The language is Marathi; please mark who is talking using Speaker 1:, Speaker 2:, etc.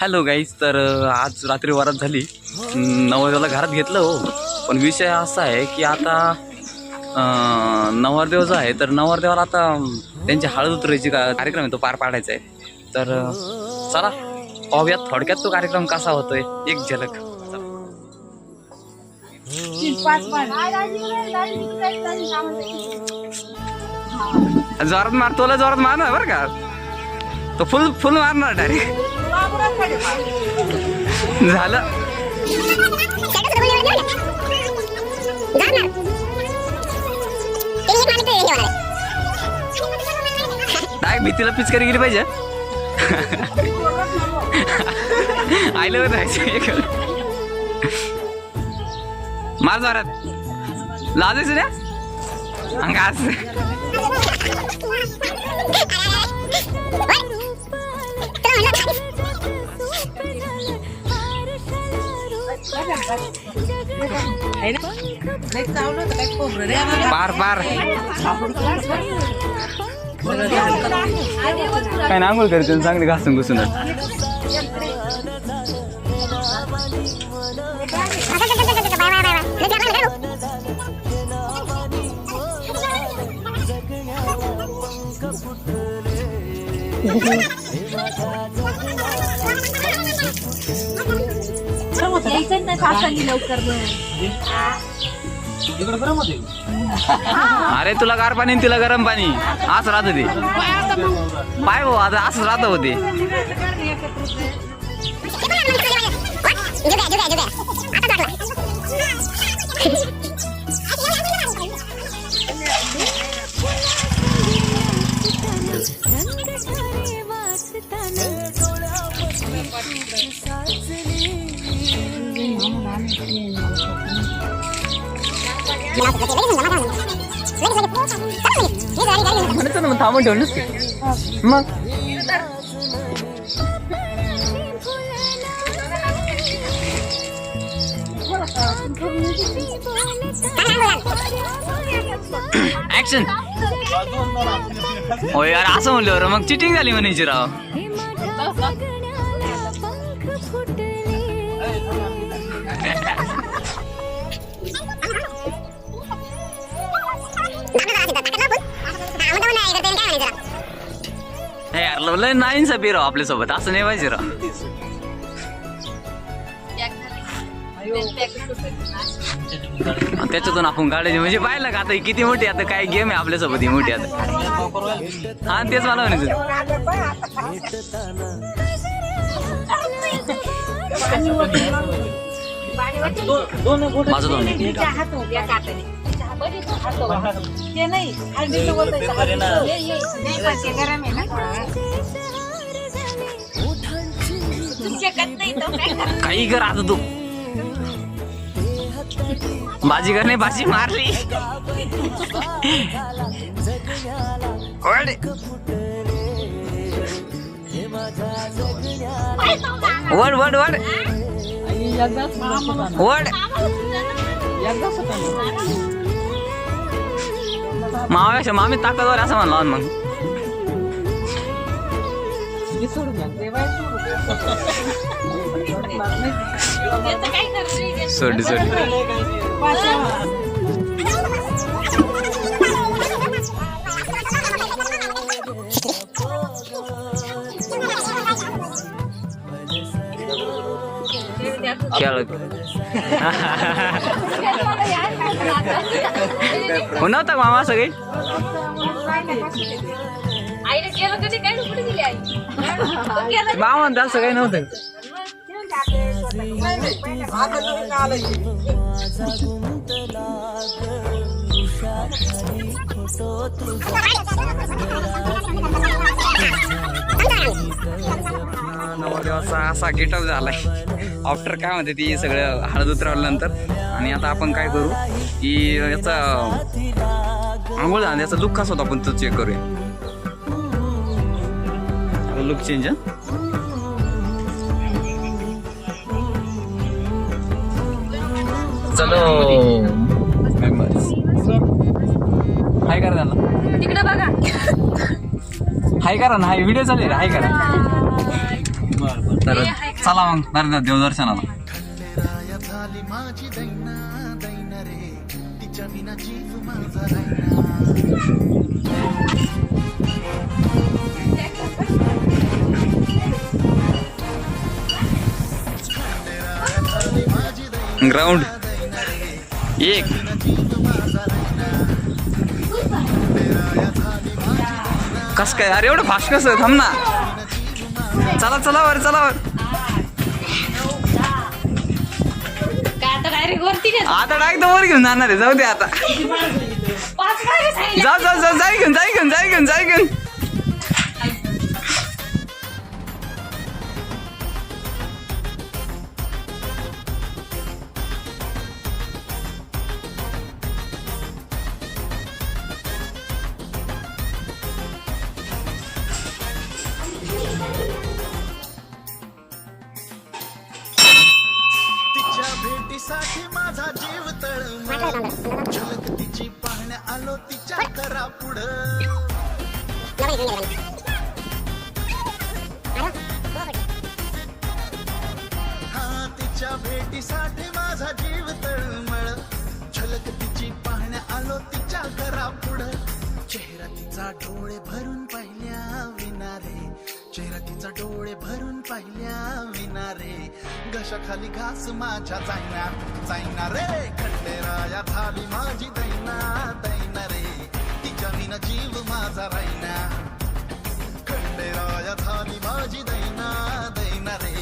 Speaker 1: हॅलो गाईज तर आज रात्री वरात झाली. नवरदेवाला घरात घेतलं हो. पण विषय असा आहे की आता नवरदेव जो आहे तर नवरदेवाला आता त्यांची हळद उतरायची कार्यक्रम आहे तो पार पाडायचा आहे. तर चला पाहूयात थोडक्यात तो कार्यक्रम कसा होतोय. एक झलक. जोरात मार तोला जोरात मार बरं का? तो फुल फुल मारणार डायरेक्ट झालं. डायरेक्ट भीतीला पिचकारी गेली पाहिजे. आयलं राहायचं मार जोरात. लाजायचं रे. अंगास पार पार काय ना आंघोळ करते चांगली घासून घुसून.
Speaker 2: यायचं ना सासांनी लवकर
Speaker 1: अरे तुला गार पाणी आणि तिला गरम पाणी. असं राहत ते. पाय भाऊ आता असं राहत होते म्हणत ना मग थांबून ठेवलं नसते मग ऍक्शन हो यार असं म्हणल्यावर मग चिटिंग झाली म्हणायची राव हे यार लय नाही सपी राव आपल्यासोबत असं नाही पाहिजे राव त्याच्यातून आपण काढायचे म्हणजे पाहिलं का आता ही किती मोठी आता काय गेम आहे आपल्यासोबत ही मोठी आता हा तेच मला म्हणायचं माझं दोन मिनिट
Speaker 2: ते नाही शकत नाही तो काय करणार?
Speaker 1: काही कर आता तू. बाजी करणे बाजी मारली. वड वड वड वड. वड. मावापेक्षा मामी ताकदवर असं म्हणला मग.
Speaker 2: याचं काय करणार?
Speaker 1: सोडी सोडी खेळ नव्हता मामा सगळे
Speaker 2: आईने केलं कधी काय कुठे दिली आई.
Speaker 1: असं काही नव्हतं. नवरदेवाचा असा गेटअप झालाय. आफ्टर काय म्हणते ती सगळं हळद उतरवल्यानंतर आणि आता आपण काय करू की याचा आंघोळ झाला याचा लुक कसा होता आपण तो चेक करूया. लुक चेंज चलो. हाय करा त्यांना.
Speaker 2: तिकडे बघा.
Speaker 1: हाय करा ना हाय व्हिडिओ चालेल हाय करा. तर चला मग नरेंद्र देवदर्शनाला.
Speaker 3: माझी दैना दैन रे तिच्या विना जीव माझा
Speaker 1: ग्राउंड. एक. कस काय? अरे एवढं फास्ट कसं? थांब ना. चला चला वर चला वर.
Speaker 2: आता डायरेक्ट
Speaker 1: वर घेऊन जाणार आहे. जाऊ दे आता.
Speaker 2: पाच मागे सांगितलं.
Speaker 1: जा जा जा जाय घेऊन जाय घेऊन जाय घेऊन जाय घेऊन.
Speaker 3: तिच्या करा पुढं. हा तिच्या भेटीसाठी माझा जीव तळमळ. झलक तिची पाहण्या आलो तिच्या घरा पुढं. चेहरा तिचा डोळे भरून पाहिल्या विनारे. चेहरा तिचा डोळे भरून पाहिल्या विनारे. घशाखाली घास माझ्या जायना जायना रे. खंडेराया झाली माझी दैना ना जीव माझा राहिना खंडेराया झाली माझी दैना रे